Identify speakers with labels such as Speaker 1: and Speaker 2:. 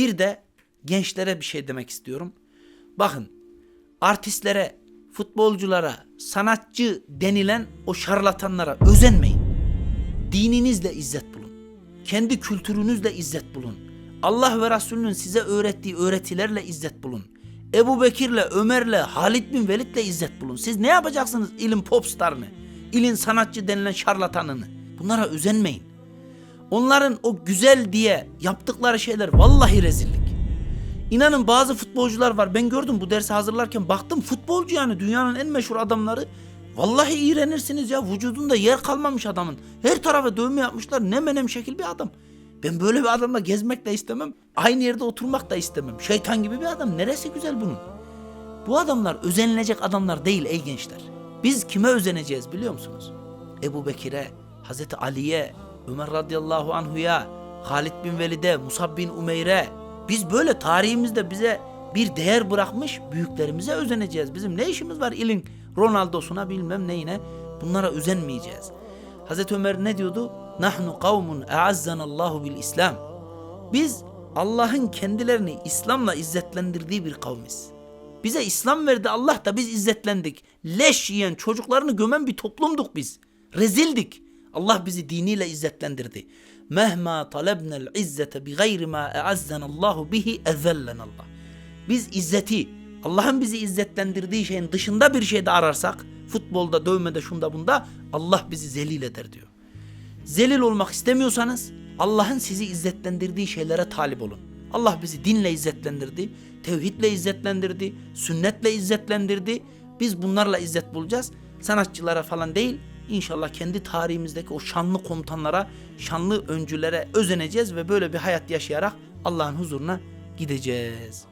Speaker 1: Bir de gençlere bir şey demek istiyorum. Bakın artistlere, futbolculara, sanatçı denilen o şarlatanlara özenmeyin. Dininizle izzet bulun. Kendi kültürünüzle izzet bulun. Allah ve Resulünün size öğrettiği öğretilerle izzet bulun. Ebu Bekir'le, Ömer'le, Halid bin Velid'le izzet bulun. Siz ne yapacaksınız ilin popstarını? İlin sanatçı denilen şarlatanını? Bunlara özenmeyin. Onların o güzel diye yaptıkları şeyler vallahi rezillik. İnanın bazı futbolcular var. Ben gördüm bu dersi hazırlarken baktım futbolcu yani dünyanın en meşhur adamları. Vallahi iğrenirsiniz ya vücudunda yer kalmamış adamın. Her tarafa dövme yapmışlar ne menem şekil bir adam. Ben böyle bir adamla gezmek de istemem. Aynı yerde oturmak da istemem. Şeytan gibi bir adam. Neresi güzel bunun? Bu adamlar özenilecek adamlar değil ey gençler. Biz kime özeneceğiz biliyor musunuz? Ebu Bekir'e, Hazreti Ali'ye, Ömer radıyallahu anhu'ya, Halid bin Velid'e, Musab bin Umeyr'e. Biz böyle tarihimizde bize bir değer bırakmış büyüklerimize özeneceğiz. Bizim ne işimiz var ilin Ronaldo'suna bilmem neyine. Bunlara özenmeyeceğiz. Hazreti Ömer ne diyordu? Nahnu kavmun eazzanallahu bil İslam. Biz Allah'ın kendilerini İslam'la izzetlendirdiği bir kavmiz. Bize İslam verdi Allah da biz izzetlendik. Leş yiyen çocuklarını gömen bir toplumduk biz. Rezildik. Allah bizi diniyle izzetlendirdi. Mehma talebnel izzete bi gayri ma eazzanallahu bihi ezellenallah. Biz izzeti Allah'ın bizi izzetlendirdiği şeyin dışında bir şeyde ararsak futbolda, dövmede, şunda bunda Allah bizi zelil eder diyor. Zelil olmak istemiyorsanız Allah'ın sizi izzetlendirdiği şeylere talip olun. Allah bizi dinle izzetlendirdi, tevhidle izzetlendirdi, sünnetle izzetlendirdi. Biz bunlarla izzet bulacağız. Sanatçılara falan değil, İnşallah kendi tarihimizdeki o şanlı komutanlara, şanlı öncülere özeneceğiz ve böyle bir hayat yaşayarak Allah'ın huzuruna gideceğiz.